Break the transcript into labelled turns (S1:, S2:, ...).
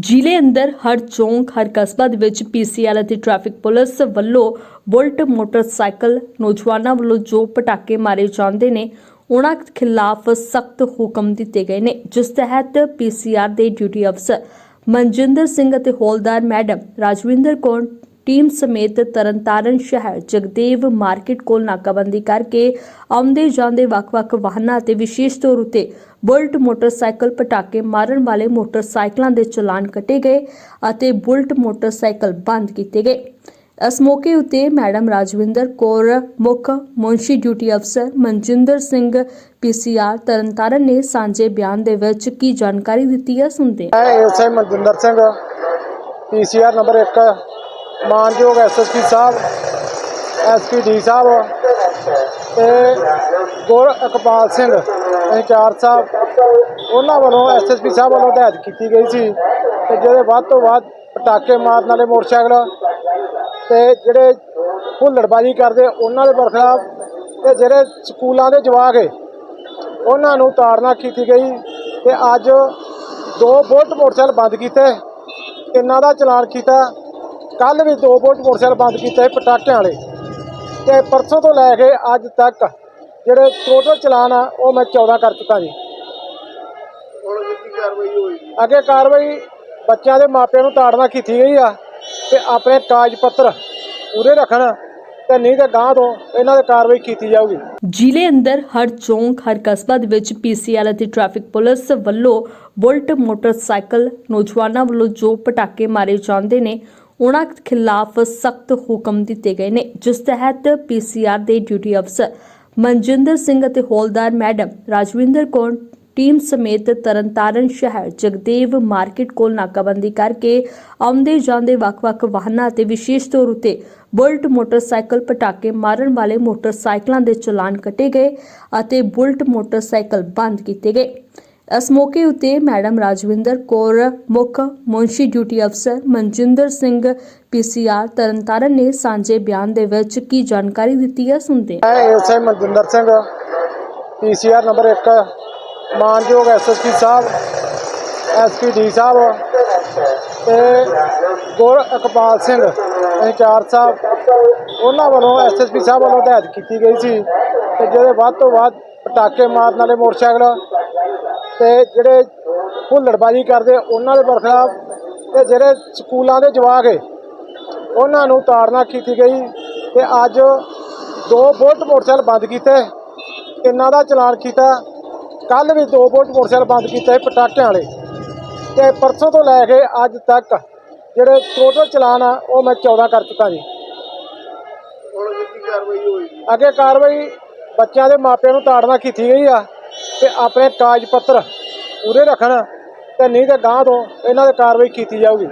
S1: ਜ਼ਿਲ੍ਹੇ ਅੰਦਰ ਹਰ ਚੌਂਕ, ਹਰ ਕਸਬਾ ਦੇ ਵਿੱਚ ਪੀਸੀਆਰ ਅਤੇ ਟ੍ਰੈਫਿਕ ਪੁਲਿਸ ਵੱਲੋਂ ਬੁਲਟ ਮੋਟਰਸਾਈਕਲ ਨੌਜਵਾਨਾਂ ਵੱਲੋਂ ਜੋ ਪਟਾਕੇ ਮਾਰੇ ਜਾਂਦੇ ਨੇ, ਉਹਨਾਂ ਖਿਲਾਫ ਸਖਤ ਹੁਕਮ ਦਿੱਤੇ ਗਏ ਨੇ। ਜਿਸ ਤਹਿਤ ਪੀਸੀਆਰ ਦੇ ਡਿਊਟੀ ਅਫਸਰ ਮਨਜਿੰਦਰ ਸਿੰਘ ਅਤੇ ਹੌਲਦਾਰ ਮੈਡਮ ਰਾਜਵਿੰਦਰ ਕੌਰ ਟੀਮ ਸਮੇਤ ਤਰਨਤਾਰਨ ਸ਼ਹਿਰ ਜਗਦੇਵ ਮਾਰਕੀਟ ਕੋਲ ਨਾਕਾਬੰਦੀ ਕਰਕੇ ਆਉਂਦੇ ਜਾਂਦੇ ਵੱਖ-ਵੱਖ ਵਾਹਨਾਂ ਅਤੇ ਵਿਸ਼ੇਸ਼ ਤੌਰ ਉਤੇ ਬੁਲਟ ਮੋਟਰਸਾਈਕਲ ਪਟਾਕੇ ਮਾਰਨ ਵਾਲੇ ਮੋਟਰਸਾਈਕਲਾਂ ਦੇ ਚਲਾਨ ਕੱਟੇ ਗਏ ਅਤੇ ਬੁਲਟ ਮੋਟਰਸਾਈਕਲ ਬੰਦ ਕੀਤੇ ਗਏ ਇਸ ਮੌਕੇ ਉਤੇ ਮੈਡਮ ਰਾਜਵਿੰਦਰ ਕੌਰ, ਮੁੱਖ ਮੁਨਸ਼ੀ ਡਿਊਟੀ ਅਫਸਰ ਮਨਜਿੰਦਰ ਸਿੰਘ ਪੀਸੀਆਰ ਤਰਨਤਾਰਨ ਨੇ ਸਾਂਝੇ ਬਿਆਨ ਦੇ ਵਿੱਚ ਕੀ ਜਾਣਕਾਰੀ ਦਿੱਤੀ ਹੈ ਸੁਣਦੇ ਹਾਂ।
S2: ਮੈਂ SI Manjinder Singh PCR number 1 ਮਾਨਯੋਗ ਐਸਐਸਪੀ ਸਾਹਿਬ ਐਸਪੀਡੀ ਸਾਹਿਬ ਤੇ ਗੁਰ ਇਕਬਾਲ ਸਿੰਘ ਇੰਚਾਰਜ ਸਾਹਿਬ, ਉਹਨਾਂ ਵੱਲੋਂ ਐਸਐਸਪੀ ਸਾਹਿਬ ਵੱਲੋਂ ਹਦਾਇਤ ਕੀਤੀ ਗਈ ਸੀ ਕਿ ਜਿਹੜੇ ਵੱਧ ਤੋਂ ਵੱਧ ਪਟਾਕੇ ਮਾਰਨ ਵਾਲੇ ਮੋਟਰਸਾਈਕਲ ਤੇ ਜਿਹੜੇ ਹੁੱਲੜਬਾਜ਼ੀ ਕਰਦੇ, ਉਹਨਾਂ ਦੇ ਬਰਖਲਾਫ ਤੇ ਜਿਹੜੇ ਸਕੂਲਾਂ ਦੇ ਜਵਾਕ ਏ ਉਹਨਾਂ ਨੂੰ ਤਾੜਨਾ ਕੀਤੀ ਗਈ ਤੇ ਅੱਜ ਦੋ ਬੁਲਟ ਮੋਟਰਸਾਈਕਲ ਬੰਦ ਕੀਤੇ, ਤਿੰਨਾਂ ਦਾ ਚਲਾਨ ਕੀਤਾ ਕੱਲ ਵੀ ਦੋ ਬੁਲਟ ਮੋਟਰਸਾਈਕਲ ਬੰਦ ਕੀਤੇ ਪਟਾਕਿਆਂ ਵਾਲੇ। ਤੇ ਪਰਸੋਂ ਤੋਂ ਲੈ ਕੇ ਅੱਜ ਤੱਕ ਜਿਹੜੇ ਟੋਟਲ ਚਲਾਨ ਆ ਉਹ ਮੈਂ 14 ਕਰ ਚੁੱਕਾ ਜੀ। ਅੱਗੇ ਕਾਰਵਾਈ ਬੱਚਿਆਂ ਦੇ ਮਾਪਿਆਂ ਨੂੰ ਤਾੜਨਾ ਕੀਤੀ ਗਈ ਆ ਤੇ ਆਪਣੇ ਕਾਗਜ਼ ਪੱਤਰ ਪੂਰੇ ਰੱਖਣ ਤੇ ਨਹੀਂ ਤੇ ਗਾਂਹ ਤੋਂ ਇਹਨਾਂ ਤੇ ਕਾਰਵਾਈ ਕੀਤੀ ਜਾਊਗੀ।
S1: ਜ਼ਿਲ੍ਹੇ ਅੰਦਰ ਹਰ ਚੌਂਕ ਹਰ ਕਸਬਾ ਦੇ ਵਿੱਚ ਪੀਸੀਆਰ ਅਤੇ ਟ੍ਰੈਫਿਕ ਪੁਲਿਸ ਵੱਲੋਂ ਬੁਲਟ ਮੋਟਰਸਾਈਕਲ ਨੌਜਵਾਨਾਂ ਵੱਲੋਂ ਜੋ ਪਟਾਕੇ ਮਾਰੇ ਜਾਂਦੇ ਨੇ ਉਹਨਾਂ ਖਿਲਾਫ ਸਖਤ ਹੁਕਮ ਦਿੱਤੇ ਗਏ ਨੇ, ਜਿਸ ਤਹਿਤ ਪੀਸੀਆਰ ਦੇ ਡਿਊਟੀ ਅਫਸਰ ਮਨਜਿੰਦਰ ਸਿੰਘ ਅਤੇ ਹੌਲਦਾਰ ਮੈਡਮ ਰਾਜਵਿੰਦਰ ਕੌਰ, ਟੀਮ ਸਮੇਤ ਤਰਨਤਾਰਨ ਸ਼ਹਿਰ ਜਗਦੇਵ ਮਾਰਕੀਟ ਕੋਲ ਨਾਕਾਬੰਦੀ ਕਰਕੇ ਆਉਂਦੇ ਜਾਂਦੇ ਵੱਖ-ਵੱਖ ਵਾਹਨਾਂ ਅਤੇ ਵਿਸ਼ੇਸ਼ ਤੌਰ ਉਤੇ ਬੁਲਟ ਮੋਟਰਸਾਈਕਲ ਪਟਾਕੇ ਮਾਰਨ ਵਾਲੇ ਮੋਟਰਸਾਈਕਲਾਂ ਦੇ ਚਲਾਨ ਕੱਟੇ ਗਏ ਅਤੇ ਬੁਲਟ ਮੋਟਰਸਾਈਕਲ ਬੰਦ ਕੀਤੇ ਗਏ। ਇਸ ਮੌਕੇ ਉਤੇ ਮੈਡਮ ਰਾਜਵਿੰਦਰ ਕੌਰ, ਮੁੱਖ ਮੁਨਸ਼ੀ ਡਿਊਟੀ ਅਫਸਰ ਮਨਜਿੰਦਰ ਸਿੰਘ ਪੀਸੀਆਰ ਤਰਨਤਾਰਨ ਨੇ ਸਾਂਝੇ ਬਿਆਨ ਦੇ ਵਿੱਚ ਕੀ ਜਾਣਕਾਰੀ ਦਿੱਤੀ ਹੈ ਸੁਣਦੇ ਹਾਂ।
S2: ਮੈਂ SI Manjinder Singh PCR number 1 ਮਾਨਯੋਗ ਐਸਐਸਪੀ ਸਾਹਿਬ ਐਸਪੀਡੀ ਸਾਹਿਬ ਤੇ ਗੁਰ ਇਕਬਾਲ ਸਿੰਘ ਇੰਚਾਰਜ ਸਾਹਿਬ, ਉਹਨਾਂ ਵੱਲੋਂ ਐਸਐਸਪੀ ਸਾਹਿਬ ਵੱਲੋਂ ਹਦਾਇਤ ਕੀਤੀ ਗਈ ਸੀ ਕਿ ਜਿਹੜੇ ਵੱਧ ਤੋਂ ਵੱਧ ਪਟਾਕੇ ਮਾਰਨ ਵਾਲੇ ਮੋਟਰਸਾਈਕਲ ਤੇ ਜਿਹੜੇ ਹੁੱਲੜਬਾਜ਼ੀ ਕਰਦੇ ਉਹਨਾਂ ਦੇ ਬਰਖਲਾਫ ਤੇ ਜਿਹੜੇ ਸਕੂਲਾਂ ਦੇ ਜਵਾਕ ਏ ਉਹਨਾਂ ਨੂੰ ਤਾੜਨਾ ਕੀਤੀ ਗਈ ਤੇ ਅੱਜ ਦੋ ਬੁਲਟ ਮੋਟਰਸਾਈਕਲ ਬੰਦ ਕੀਤੇ ਤਿੰਨਾਂ ਦਾ ਚਲਾਨ ਕੀਤਾ। ਕੱਲ ਵੀ ਦੋ ਬੁਲਟ ਮੋਟਰਸਾਈਕਲ ਬੰਦ ਕੀਤੇ ਪਟਾਕਿਆਂ ਵਾਲੇ। ਤੇ ਪਰਸੋਂ ਤੋਂ ਲੈ ਕੇ ਅੱਜ ਤੱਕ ਜਿਹੜੇ ਟੋਟਲ ਚਲਾਨ ਆ ਉਹ ਮੈਂ 14 ਕਰ ਚੁੱਕਾ ਜੀ। ਅੱਗੇ ਕਾਰਵਾਈ ਬੱਚਿਆਂ ਦੇ ਮਾਪਿਆਂ ਨੂੰ ਤਾੜਨਾ ਕੀਤੀ ਗਈ ਆ। ਤੇ ਆਪਣੇ ਕਾਗਜ਼ ਪੱਤਰ ਪੂਰੇ ਰੱਖਣ ਤੇ ਨਹੀਂ ਤੇ ਗਾਂਹ ਤੋਂ ਇਹਨਾਂ ਤੇ ਕਾਰਵਾਈ ਕੀਤੀ ਜਾਊਗੀ।